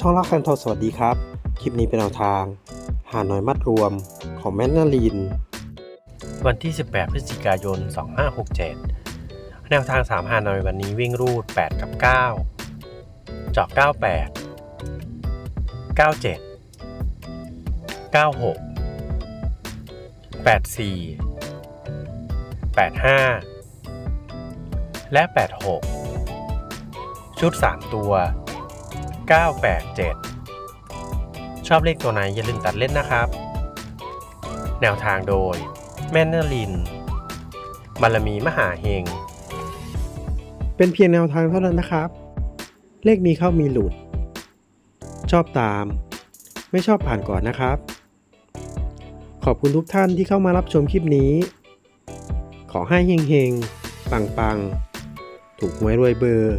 ช่องรักแฟนทอสวัสดีครับ คลิปนี้เป็นแนวทาง หาหน้อยมัดรวมของแมนนาลีน วันที่ 18 พฤศจิกายน 2567 แนวทาง 3 หาหน่อยวันนี้วิ่งรูด 8 กับ 9 เจาะ98 97 96 84 85 และ 86 ชุด 3 ตัว 987 ชอบเลขตัวไหนอย่าลืมตัดเล่นนะครับ แนวทางโดย แม่นเนอร์ลิน บารมีมหาเฮง เป็นเพียงแนวทางเท่านั้นนะครับ เลขมีเข้ามีหลุด ชอบตาม ไม่ชอบผ่านก่อนนะครับ ขอบคุณทุกท่านที่เข้ามารับชมคลิปนี้ ขอให้เฮงๆปังๆถูกหวยรวยเบอร์